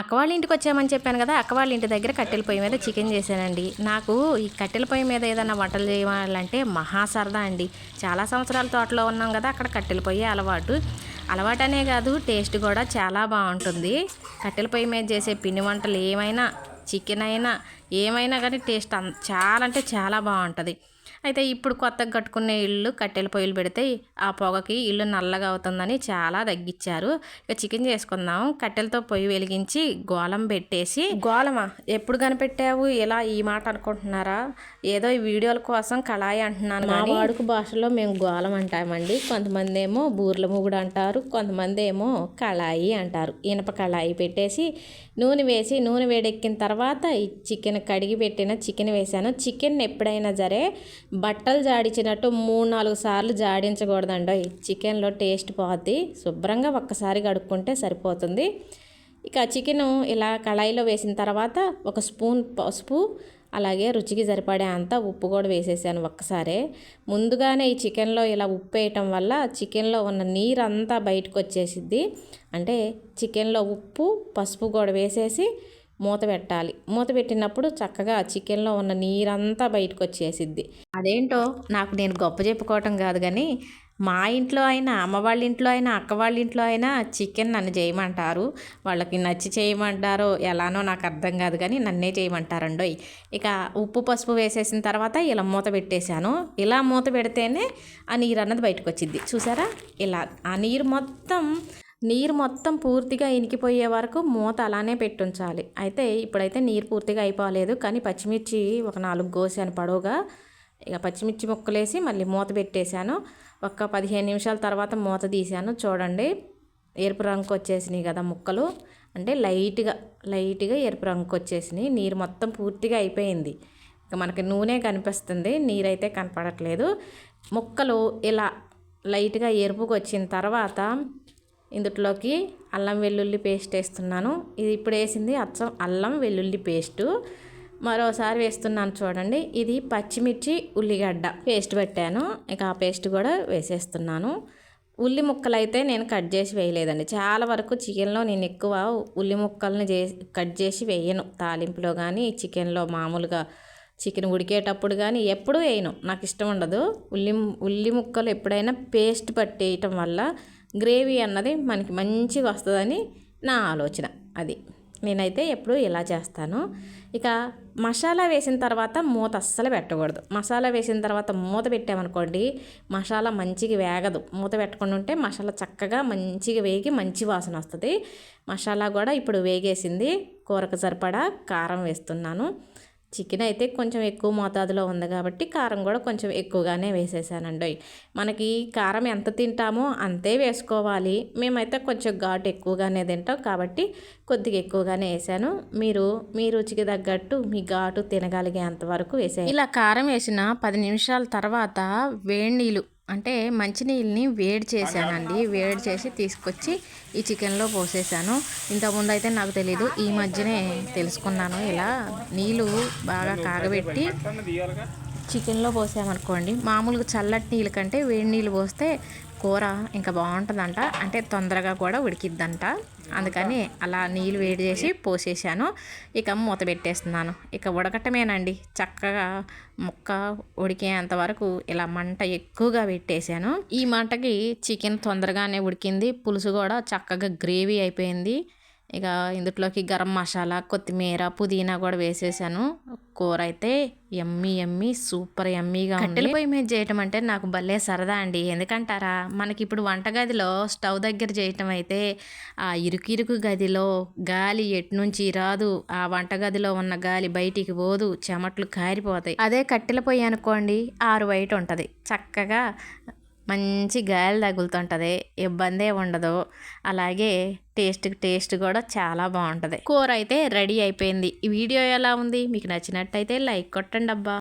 అక్క వాళ్ళ ఇంటికి వచ్చామని చెప్పాను కదా అక్క వాళ్ళ ఇంటి దగ్గర కట్టెల పొయ్యి మీద చికెన్ చేశానండి. నాకు ఈ కట్టెల పొయ్యి మీద ఏదైనా వంటలు చేయాలంటే మహా సరదా అండి. చాలా సంవత్సరాల తోటలో ఉన్నాం కదా అక్కడ కట్టెల పొయ్యి అలవాటు. అలవాటనే కాదు టేస్ట్ కూడా చాలా బాగుంటుంది. కట్టెల పొయ్యి మీద చేసే పిండి వంటలు ఏమైనా చికెన్ అయినా ఏమైనా కానీ టేస్ట్ చాలా అంటే చాలా బాగుంటుంది. అయితే ఇప్పుడు కొత్తగా కట్టుకునే ఇల్లు కట్టెల పొయ్యిలు పెడితే ఆ పొగకి ఇల్లు నల్లగా అవుతుందని చాలా తగ్గించారు ఇక చికెన్ చేసుకుందాం. కట్టెలతో పొయ్యి వెలిగించి గోళం పెట్టేసి గోళమా ఎప్పుడు కనిపెట్టావు? ఇలా ఈ మాట అనుకుంటున్నారా? ఏదో ఈ వీడియోల కోసం కళాయి అంటున్నాను మా వాడుక భాషలో మేము గోళం అంటామండి. కొంతమంది ఏమో బూర్ల ముగుడు అంటారు. కొంతమంది ఏమో కళాయి అంటారు. ఇనప కళాయి పెట్టేసి నూనె వేసి నూనె వేడెక్కిన తర్వాత ఈ చికెన్ కడిగి పెట్టిన చికెన్ వేసాను చికెన్ ఎప్పుడైనా సరే బట్టలు జాడించినట్టు మూడు నాలుగు సార్లు జాడించకూడదండి చికెన్లో టేస్ట్ పోద్ది. శుభ్రంగా ఒక్కసారి కడుక్కుంటే సరిపోతుంది. ఇక చికెన్ ఇలా కళాయిలో వేసిన తర్వాత ఒక స్పూన్ పసుపు అలాగే రుచికి సరిపడే అంత ఉప్పు కూడా వేసేసాను ఒక్కసారే. ముందుగానే ఈ చికెన్లో ఇలా ఉప్పు వేయటం వల్ల చికెన్లో ఉన్న నీరంతా బయటకు వచ్చేసిద్ది. అంటే చికెన్లో ఉప్పు పసుపు కూడా వేసేసి మూత పెట్టాలి. మూత పెట్టినప్పుడు చక్కగా చికెన్లో ఉన్న నీరంతా బయటకు వచ్చేసిద్ది అదేంటో నాకు నేను గొప్ప చెప్పుకోవటం కాదు కానీ మా ఇంట్లో అయినా అమ్మ వాళ్ళ ఇంట్లో అయినా అక్క వాళ్ళ ఇంట్లో అయినా చికెన్ నన్ను చేయమంటారు. వాళ్ళకి నచ్చి చేయమంటారో ఎలానో నాకు అర్థం కాదు కానీ నన్నే చేయమంటారండోయ్. ఇక ఉప్పు పసుపు వేసేసిన తర్వాత ఇలా మూత పెట్టేశాను. ఇలా మూత పెడితేనే ఆ నీరు అన్నది బయటకు వచ్చింది చూసారా? ఇలా ఆ నీరు మొత్తం నీరు మొత్తం పూర్తిగా ఇనికిపోయే వరకు మూత అలానే పెట్టుంచాలి. అయితే ఇప్పుడైతే నీరు పూర్తిగా అయిపోలేదు. కానీ పచ్చిమిర్చి ఒక నాలుగు గోసాను పడవగా. ఇక పచ్చిమిర్చి ముక్కలేసి మళ్ళీ మూత పెట్టేశాను. ఒక పదిహేను నిమిషాల తర్వాత మూత తీశాను. చూడండి ఎరుపు రంగు వచ్చేసినాయి కదా ముక్కలు. అంటే లైట్గా లైట్గా ఎరుపు రంగుకు వచ్చేసినాయి. నీరు మొత్తం పూర్తిగా అయిపోయింది. ఇక మనకి నూనె కనిపిస్తుంది. నీరైతే కనపడట్లేదు. ముక్కలు ఇలా లైట్గా ఎరుపుకి వచ్చిన తర్వాత ఇందులోకి అల్లం వెల్లుల్లి పేస్ట్ వేస్తున్నాను. ఇది ఇప్పుడు వేసింది అచ్చం అల్లం వెల్లుల్లి పేస్టు. మరోసారి వేస్తున్నాను చూడండి. ఇది పచ్చిమిర్చి ఉల్లిగడ్డ పేస్ట్ పెట్టాను. ఇక ఆ పేస్ట్ కూడా వేసేస్తున్నాను. ఉల్లి ముక్కలు అయితే నేను కట్ చేసి వేయలేదండి. చాలా వరకు చికెన్లో నేను ఎక్కువ ఉల్లి ముక్కల్ని చేసి కట్ చేసి వేయను. తాలింపులో కానీ చికెన్లో మామూలుగా చికెన్ ఉడికేటప్పుడు కానీ ఎప్పుడు వేయను. నాకు ఇష్టం ఉండదు. ఉల్లి ఉల్లి ముక్కలు ఎప్పుడైనా పేస్ట్ పట్టేయటం వల్ల గ్రేవీ అన్నది మనకి మంచిగా వస్తుందని నా ఆలోచన. అది నేనైతే ఎప్పుడు ఇలా చేస్తాను. ఇక మసాలా వేసిన తర్వాత మూత అస్సలు పెట్టకూడదు. మసాలా వేసిన తర్వాత మూత పెట్టామనుకోండి మసాలా మంచిగా వేగదు. మూత పెట్టకుండా ఉంటే మసాలా చక్కగా మంచిగా వేగి మంచి వాసన వస్తుంది. మసాలా కూడా ఇప్పుడు వేగేసింది. కూరకు సరిపడా కారం వేస్తున్నాను. చికెన్ అయితే కొంచెం ఎక్కువ మోతాదులో ఉంది కాబట్టి కారం కూడా కొంచెం ఎక్కువగానే వేసేసానండి. మనకి కారం ఎంత తింటామో అంతే వేసుకోవాలి. మేమైతే కొంచెం ఘాటు ఎక్కువగానే తింటాం కాబట్టి కొద్దిగా ఎక్కువగానే వేసాను. మీరు మీ రుచికి తగ్గట్టు మీ ఘాటు తినగలిగేంత వరకు వేసాను ఇలా కారం వేసిన పది నిమిషాల తర్వాత వేడి నీళ్ళు అంటే మంచినీళ్ళని వేడి చేశానండి. వేడి చేసి తీసుకొచ్చి ఈ చికెన్లో పోసేసాను. ఇంతకుముందు అయితే నాకు తెలీదు. ఈ మధ్యనే తెలుసుకున్నాను. ఇలా నీళ్ళు బాగా కాగబెట్టి చికెన్లో పోసామనుకోండి. మామూలుగా చల్లటి నీళ్ళ కంటే వేడి నీళ్ళు పోస్తే కూర ఇంకా బాగుంటుందంట. అంటే తొందరగా కూడా ఉడికిద్దంట. అందుకని అలా నీళ్ళు వేడి చేసి పోసేసాను. ఇక మూత పెట్టేస్తున్నాను. ఇక ఉడకటమేనండి. చక్కగా ముక్క ఉడికేంత వరకు ఇలా మంట ఎక్కువగా పెట్టేశాను. ఈ మంటకి చికెన్ తొందరగానే ఉడికింది. పులుసు కూడా చక్కగా గ్రేవీ అయిపోయింది. ఇక ఇందులోకి గరం మసాలా కొత్తిమీర పుదీనా కూడా వేసేసాను. కూర అయితే ఎమ్మి ఎమ్మి సూపర్ ఎమ్మీగా కట్టెల పొయ్యి మీద చేయటం అంటే నాకు భలే సరదా అండి. ఎందుకంటారా? మనకి ఇప్పుడు వంటగదిలో స్టవ్ దగ్గర చేయటం అయితే ఆ ఇరుకిరుకు గదిలో గాలి ఎటు నుంచి రాదు. ఆ వంటగదిలో ఉన్న గాలి బయటికి పోదు. చెమట్లు కారిపోతాయి. అదే కట్టెల పొయ్యి అనుకోండి ఆరు బయట ఉంటుంది. చక్కగా మంచి గాలి తగులుతుంటుంది ఇబ్బందే ఉండదు. అలాగే టేస్ట్ టేస్ట్ కూడా చాలా బాగుంటుంది. కూర అయితే రెడీ అయిపోయింది. ఈ వీడియో ఎలా ఉంది? మీకు నచ్చినట్టయితే లైక్ కొట్టండి అబ్బా